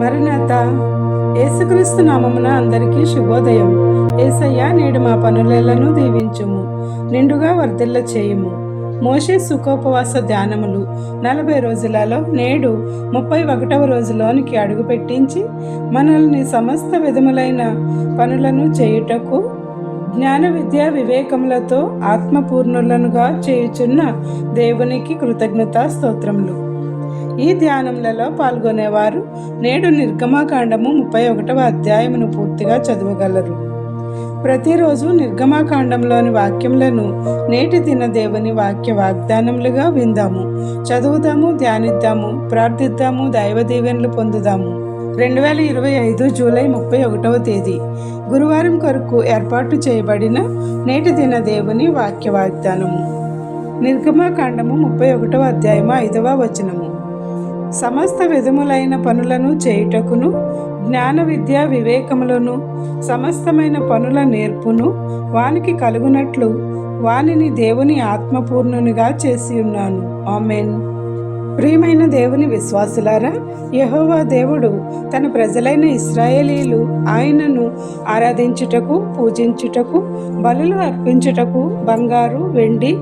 మరణత. యేసుక్రీస్తు నామమున అందరికీ శుభోదయం. ఏసయ్య నేడు మా పనులను దీవించుము నిండుగా వర్ధిల్ల చేయుము. మోషే సుఖోపవాస ధ్యానములు నలభై రోజులలో నేడు ముప్పై ఒకటవ రోజులోనికి అడుగు పెట్టించి మనల్ని సమస్త విధములైన పనులను చేయుటకు జ్ఞాన విద్య వివేకములతో ఆత్మపూర్ణులనుగా చేయుచున్న దేవునికి కృతజ్ఞతా స్తోత్రములు. ఈ ధ్యానములలో పాల్గొనేవారు. నేడు నిర్గమాకాండము ముప్పై ఒకటవ అధ్యాయమును పూర్తిగా చదవగలరు. ప్రతిరోజు నిర్గమాకాండంలోని వాక్యములను నేటి దిన దేవుని వాక్య వాగ్దానములుగా విందాము. చదువుదాము ధ్యానిద్దాము ప్రార్థిద్దాము దైవ దీవెనలు పొందుదాము. రెండు వేల ఇరవై ఐదు జూలై ముప్పై ఒకటవ తేదీ. గురువారం కొరకు ఏర్పాటు చేయబడిన నేటి దిన దేవుని వాక్య వాగ్దానము. నిర్గమాకాండము ముప్పై ఒకటవ అధ్యాయము ఐదవ వచనము. సమస్త విధములైన పనులను చేయుటకును జ్ఞాన విద్య వివేకములను సమస్తమైన పనుల నేర్పును వానికి కలుగునట్లు వానిని దేవుని ఆత్మపూర్ణునిగా చేసి ఉన్నాను. ఆమెన్. ప్రియమైన దేవుని విశ్వాసులారా యహోవా దేవుడు తన ప్రజలైన ఇస్రాయేలీలు ఆయనను ఆరాధించుటకు పూజించుటకు బలులు అర్పించుటకు బంగారు వెండి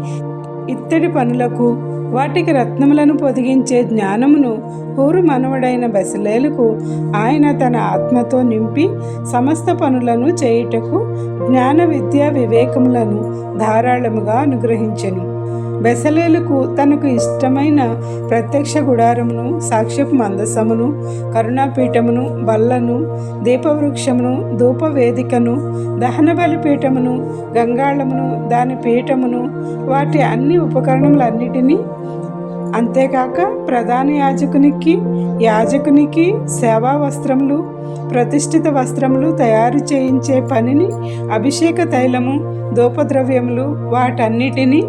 ఇత్తడి పనులకు వాటికి రత్నములను పొదిగించే జ్ఞానమును హూరు మనవడైన బెసలేలకు ఆయన తన ఆత్మతో నింపి సమస్త పనులను చేయుటకు జ్ఞాన విద్య వివేకములను ధారాళముగా అనుగ్రహించెను. బెసలేలకు తనకు ఇష్టమైన ప్రత్యక్ష గుడారమును సాక్ష్యపు మందసమును కరుణాపీఠమును బల్లను దీపవృక్షమును ధూపవేదికను దహన బలిపీఠమును గంగాళమును దాని పీఠమును వాటి అన్ని ఉపకరణములన్నిటినీ అంతేకాక ప్రధాన యాజకునికి యాజకునికి సేవా వస్త్రములు ప్రతిష్ఠిత వస్త్రములు తయారు చేయించే పనిని అభిషేక తైలము ధూపద్రవ్యములు వాటన్నిటినీ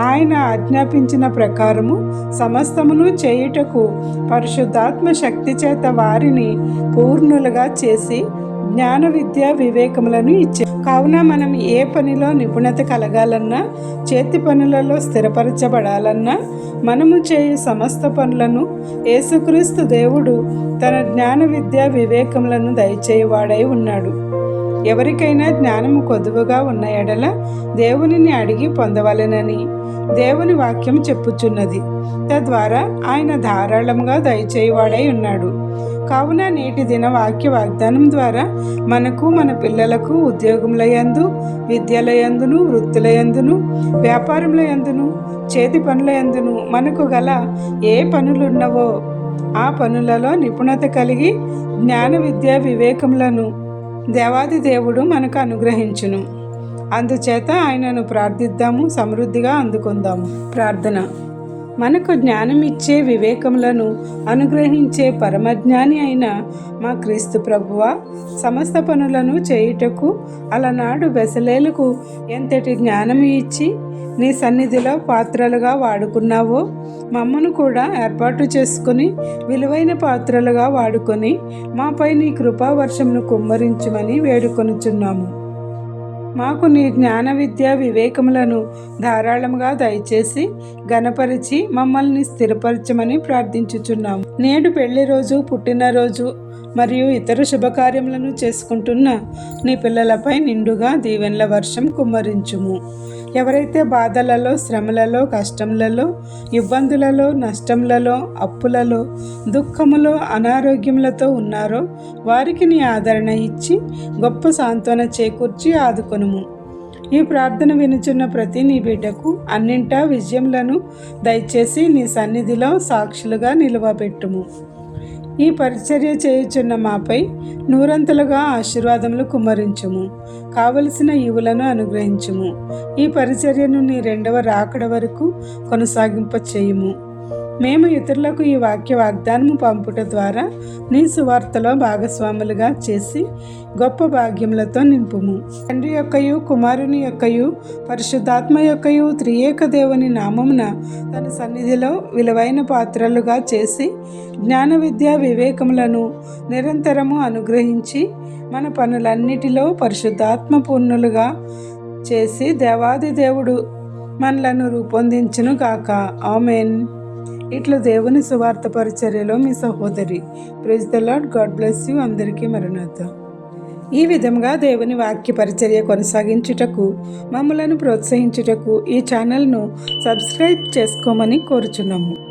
ఆయన ఆజ్ఞాపించిన ప్రకారము సమస్తమును చేయుటకు పరిశుద్ధాత్మ శక్తి చేత వారిని పూర్ణులుగా చేసి జ్ఞాన విద్య వివేకములను ఇచ్చే. కావున మనం ఏ పనిలో నిపుణత కలగాలన్నా చేతి పనులలో స్థిరపరచబడాలన్నా మనము చేయు సమస్త పనులను యేసుక్రీస్తు దేవుడు తన జ్ఞాన విద్య వివేకములను దయచేయువాడై ఉన్నాడు. ఎవరికైనా జ్ఞానము కొదువుగా ఉన్న ఎడల దేవునిని అడిగి పొందవలెనని దేవుని వాక్యం చెప్పుచున్నది. తద్వారా ఆయన ధారాళంగా దయచేయవాడై ఉన్నాడు. కావున నేటి దిన వాక్య వాగ్దానం ద్వారా మనకు మన పిల్లలకు ఉద్యోగములయందు విద్యలయందును వృత్తులయందును వ్యాపారములయందును చేతి పనులయందును మనకు గల ఏ పనులున్నవో ఆ పనులలో నిపుణత కలిగి జ్ఞాన విద్య వివేకములను దేవాది దేవుడు మనకు అనుగ్రహించును. అందుచేత ఆయనను ప్రార్థిద్దాము సమృద్ధిగా అందుకుందాము. ప్రార్థన. మనకు జ్ఞానం ఇచ్చే వివేకములను అనుగ్రహించే పరమజ్ఞాని అయిన మా క్రీస్తు ప్రభువ సమస్త పనులను చేయుటకు అలనాడు బెసలేలకు ఎంతటి జ్ఞానం ఇచ్చి నీ సన్నిధిలో పాత్రలుగా వాడుకున్నావో మమ్మను కూడా ఏర్పాటు చేసుకుని విలువైన పాత్రలుగా వాడుకొని మాపై నీ కృపా వర్షమును కుమ్మరించమని వేడుకొనుచున్నాము. మాకు నీ జ్ఞాన విద్య వివేకములను ధారాళముగా దయచేసి గణపరిచి మమ్మల్ని స్థిరపరచమని ప్రార్థించుచున్నాము నేడు పెళ్ళి రోజు పుట్టినరోజు మరియు ఇతర శుభకార్యములను చేసుకుంటున్న నీ పిల్లలపై నిండుగా దీవెనల వర్షం కుమ్మరించుము. ఎవరైతే బాధలలో శ్రమలలో కష్టములలో ఇబ్బందులలో నష్టములలో అప్పులలో దుఃఖములో అనారోగ్యములతో ఉన్నారో వారికి నీ ఆదరణ ఇచ్చి గొప్ప సాంత్వన చేకూర్చి ఆదుకొనుము. ఈ ప్రార్థన వినుచున్న ప్రతి నీ బిడ్డకు అన్నింటా విజయములను దయచేసి నీ సన్నిధిలో సాక్షులుగా నిలువబెట్టుము. ఈ పరిచర్య చేయుచున్న మాపై నూరంతలుగా ఆశీర్వాదములు కుమ్మరించుము. కావలసిన ఈవులను అనుగ్రహించుము. ఈ పరిచర్యను నీ రెండవ రాకడ వరకు కొనసాగింప చేయుము మేము ఇతరులకు ఈ వాక్య వాగ్దానము పంపుట ద్వారా నీ సువార్తలో భాగస్వాములుగా చేసి గొప్ప భాగ్యములతో నింపుము. తండ్రి యొక్కయు కుమారుని యొక్కయు పరిశుద్ధాత్మ యొక్కయు త్రియేక దేవుని నామమున తన సన్నిధిలో విలువైన పాత్రలుగా చేసి జ్ఞాన విద్య వివేకములను నిరంతరము అనుగ్రహించి మన పనులన్నిటిలో పరిశుద్ధాత్మ పూర్ణులుగా చేసి దేవాది దేవుడు మనలను రూపొందించును కాక ఆమెన్. ఇట్లా దేవుని సువార్త పరిచర్యలో మీ సహోదరి. Praise the Lord God bless you అందరికీ మరణాత ఈ విధంగా దేవుని వాక్య పరిచర్య కొనసాగించుటకు మమ్మలను ప్రోత్సహించుటకు ఈ ఛానల్ను సబ్స్క్రైబ్ చేసుకోమని కోరుచున్నాము.